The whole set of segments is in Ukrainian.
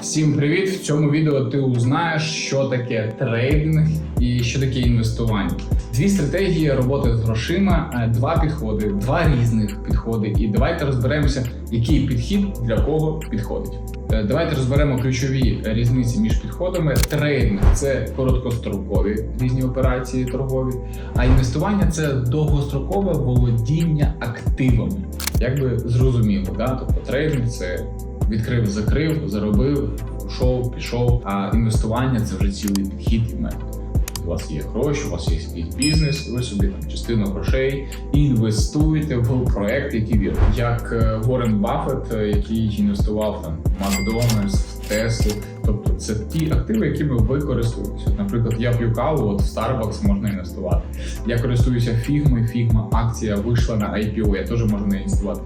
Всім привіт! В цьому відео ти узнаєш, що таке трейдинг і що таке інвестування. Дві стратегії роботи з грошима, е, два підходи, два різних підходи. І давайте розберемося, який підхід для кого підходить. Е, Давайте розберемо ключові різниці між підходами. Трейдинг це короткострокові різні операції торгові, а інвестування це довгострокове володіння активами. Якби зрозуміло, да? тобто трейдинг це відкрив, закрив, заробив, пішов, пішов. А інвестування це вже цілий підхід і метод. У вас є гроші, у вас є якийсь бізнес, ви собі там частину грошей інвестуєте в проект, який вірите. Як е, Уоррен Баффет, е, який інвестував там в Макдональдс, в Теслу. Тобто це ті активи, якими ви користуєтеся. Наприклад, я п'ю каву, от в Starbucks можна інвестувати. Я користуюся фігмою, фігма акція вийшла на IPO, я теж можу не інвестувати.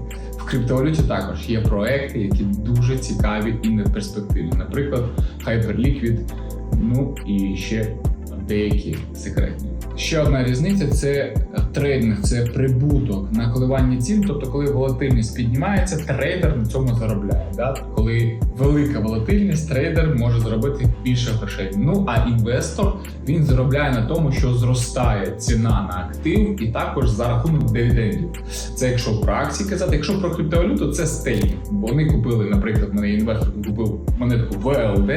Криптовалюті також є проекти, які дуже цікаві і неперспективні. Наприклад, Hyperliquid, ну і ще деякі секретні. Ще одна різниця це трейдинг, це прибуток на коливання цін. Тобто, коли волатильність піднімається, трейдер на цьому заробляє. Да? Коли велика волатильність, трейдер може заробити більше грошей. Ну а інвестор він заробляє на тому, що зростає ціна на актив, і також за рахунок дивідендів. Це якщо про акції казати, якщо про криптовалюту, це стейкінг. Вони купили, наприклад, мене інвестор купив монетку ВЛД,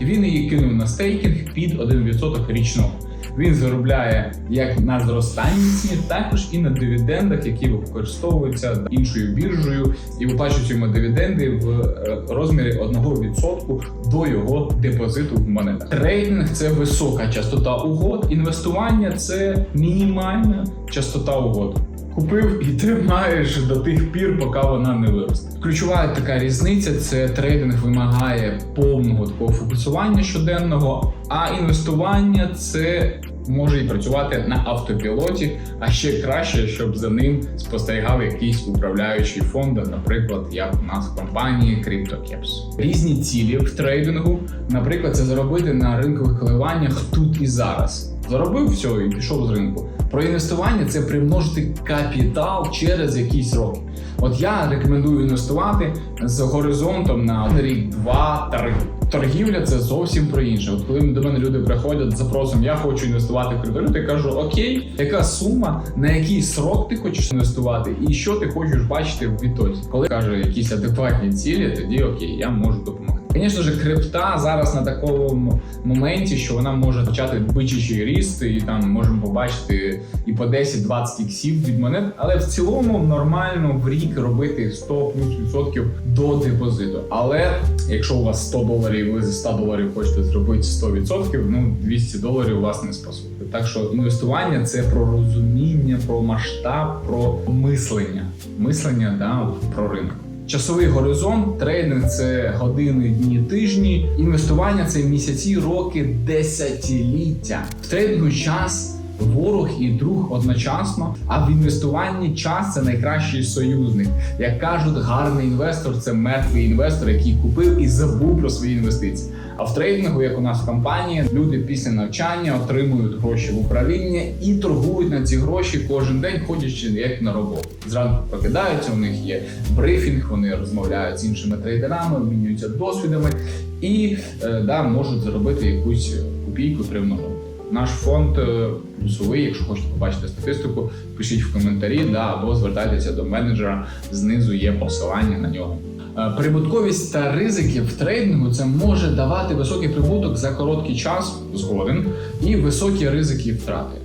і він її кинув на стейкінг під 1% річного. Він заробляє як на зростанні ціни, також і на дивідендах, які використовуються іншою біржею, і виплачуються йому дивіденди в е, розмірі 1% до його депозиту в монетах. Трейдинг це висока частота угод, інвестування це мінімальна частота угод. Купив і тримаєш до тих пір, поки вона не виросте. Ключова така різниця це трейдинг вимагає повного такого фокусування щоденного, а інвестування це може і працювати на автопілоті, а ще краще, щоб за ним спостерігав якийсь управляючий фонд, наприклад, як у нас в компанії CryptoCaps. Різні цілі в трейдингу, наприклад, це заробити на ринкових коливаннях тут і зараз. Заробив все і пішов з ринку. Про інвестування це примножити капітал через якісь роки. От я рекомендую інвестувати з горизонтом на рік, два, три. Торгівля це зовсім про інше. От коли до мене люди приходять з запросом, я хочу інвестувати в криптовалюту, я кажу: Окей, яка сума, на який срок ти хочеш інвестувати, і що ти хочеш бачити в відтоді? Коли каже якісь адекватні цілі, тоді окей, я можу допомогти. Звісно ж, крипта зараз на такому моменті, що вона може почати бичачий ріст, і там можемо побачити і по 10-20 іксів від монет, але в цілому нормально в рік робити 100 плюс відсотків до депозиту. Але якщо у вас 100 доларів, ви за 100 доларів хочете зробити 100%, ну 200 доларів вас не спасуть. Так що інвестування це про розуміння, про масштаб, про мислення. Мислення да, про ринок. Часовий горизонт, трейдинг це години, дні, тижні. Інвестування це місяці, роки, десятиліття. В трейдингу час ворог і друг одночасно. А в інвестуванні час це найкращий союзник. Як кажуть, гарний інвестор це мертвий інвестор, який купив і забув про свої інвестиції. А в трейдингу, як у нас в компанії, люди після навчання отримують гроші в управління і торгують на ці гроші кожен день, ходячи як на роботу. Зранку прокидаються, у них є брифінг, вони розмовляють з іншими трейдерами, обмінюються досвідами і е, да, можуть заробити якусь копійку тривного. Наш фонд е, плюсовий, якщо хочете побачити статистику, пишіть в коментарі да, або звертайтеся до менеджера. Знизу є посилання на нього. Е, Прибутковість та ризики в трейдингу це може давати високий прибуток за короткий час, згоден, і високі ризики втрати.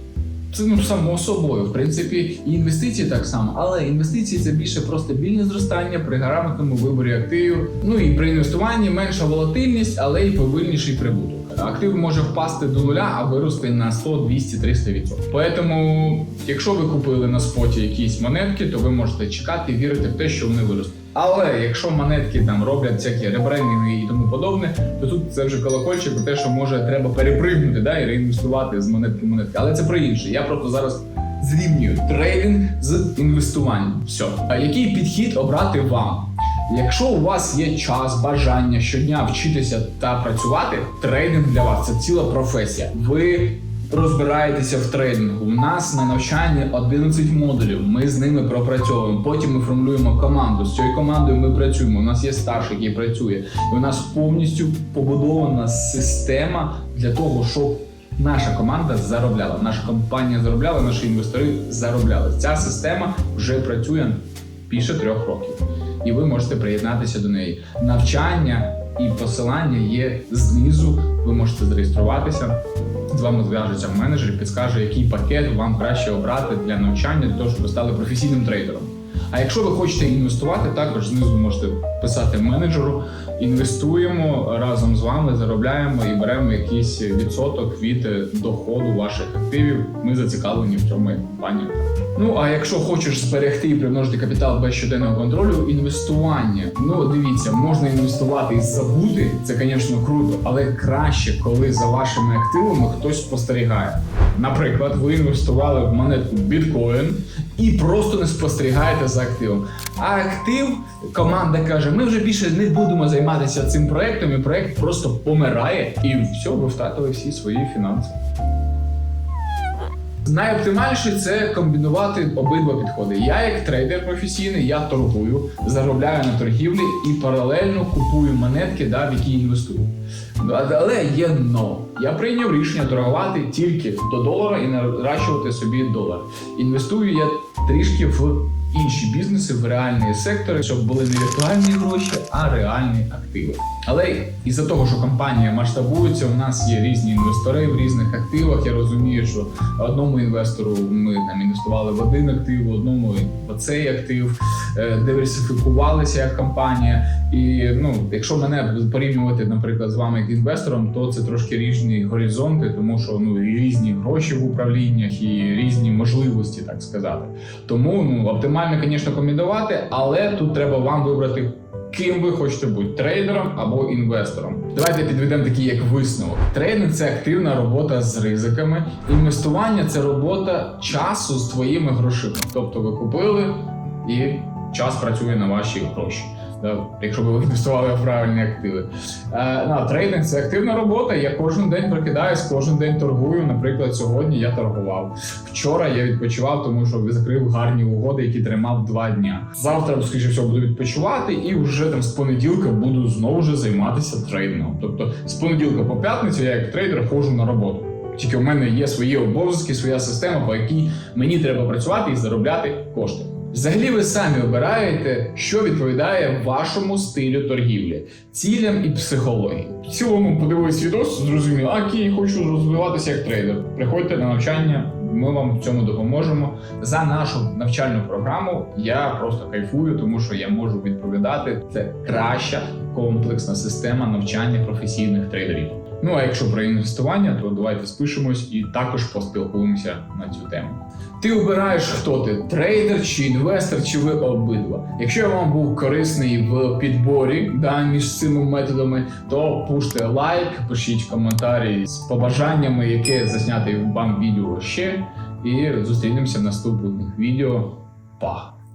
Це ну само собою, в принципі, і інвестиції так само, але інвестиції це більше про стабільне зростання при грамотному виборі активів. Ну і при інвестуванні менша волатильність, але й повільніший прибуток. Актив може впасти до нуля, а вирости на 100, 200, 300 відсотків. Тому, якщо ви купили на споті якісь монетки, то ви можете чекати і вірити в те, що вони виростуть. Але якщо монетки там роблять всякі ребрендинги і тому подобне, то тут це вже колокольчик про те, що може треба перепригнути да, і реінвестувати з монетки в монетки. Але це про інше. Я просто зараз зрівнюю трейдинг з інвестуванням. Все. А який підхід обрати вам? Якщо у вас є час, бажання щодня вчитися та працювати, трейдинг для вас це ціла професія. Ви розбираєтеся в трейдингу. У нас на навчанні 11 модулів. Ми з ними пропрацьовуємо. Потім ми формулюємо команду. З цією командою ми працюємо. У нас є старший, який працює. І у нас повністю побудована система для того, щоб наша команда заробляла, наша компанія заробляла, наші інвестори заробляли. Ця система вже працює більше трьох років, і ви можете приєднатися до неї. Навчання і посилання є знизу. Ви можете зареєструватися. З вами зв'яжеться менеджер, і підскаже, який пакет вам краще обрати для навчання, для того, щоб ви стали професійним трейдером. А якщо ви хочете інвестувати, також знизу можете писати менеджеру. Інвестуємо разом з вами, заробляємо і беремо якийсь відсоток від доходу ваших активів. Ми зацікавлені в цьому як компанія. Ну а якщо хочеш зберегти і примножити капітал без щоденного контролю, інвестування. Ну дивіться, можна інвестувати і забути. Це, звісно, круто, але краще, коли за вашими активами хтось спостерігає. Наприклад, ви інвестували в монетку біткоін і просто не спостерігаєте за активом. А актив команда каже: ми вже більше не будемо займатися цим проектом, і проект просто помирає, і все, ви втратили всі свої фінанси. Найоптимальніше це комбінувати обидва підходи. Я, як трейдер професійний, я торгую, заробляю на торгівлі і паралельно купую монетки, да, в які інвестую. Але є но. Я прийняв рішення торгувати тільки до долара і наращувати собі долар. Інвестую я трішки в інші бізнеси, в реальні сектори, щоб були не віртуальні гроші, а реальні активи. Але із-за того, що компанія масштабується, у нас є різні інвестори в різних активах. Я розумію, що одному інвестору ми там інвестували в один актив, одному в цей актив, е, диверсифікувалися як компанія. І ну, якщо мене порівнювати, наприклад, з вами як інвестором, то це трошки різні горизонти, тому що ну різні гроші в управліннях і різні можливості, так сказати. Тому ну оптимально, звісно, комбінувати, але тут треба вам вибрати. Ким ви хочете бути трейдером або інвестором? Давайте підведемо такий як висновок. Трейдинг це активна робота з ризиками. Інвестування це робота часу з твоїми грошима. Тобто ви купили і час працює на ваші гроші. Якщо ви інвестували в правильні активи. Е, трейдинг це активна робота. Я кожен день прокидаюсь, кожен день торгую. Наприклад, сьогодні я торгував. Вчора я відпочивав, тому що закрив гарні угоди, які тримав два дня. Завтра, скоріше всього, буду відпочивати, і вже там з понеділка буду знову ж займатися трейдингом. Тобто з понеділка по п'ятницю я як трейдер ходжу на роботу. Тільки в мене є свої обов'язки, своя система, по якій мені треба працювати і заробляти кошти. Взагалі, ви самі обираєте, що відповідає вашому стилю торгівлі, цілям і психології. В цілому подивились відос, зрозуміли, а окей, хочу розвиватися як трейдер. Приходьте на навчання, ми вам в цьому допоможемо. За нашу навчальну програму я просто кайфую, тому що я можу відповідати. Це краща комплексна система навчання професійних трейдерів. Ну а якщо про інвестування, то давайте спишемось і також поспілкуємося на цю тему. Ти обираєш, хто ти трейдер чи інвестор, чи ви обидва. Якщо я вам був корисний в підборі да, між цими методами, то пуште лайк, пишіть коментарі з побажаннями, яке засняти вам відео ще. І зустрінемося в наступних відео. Па!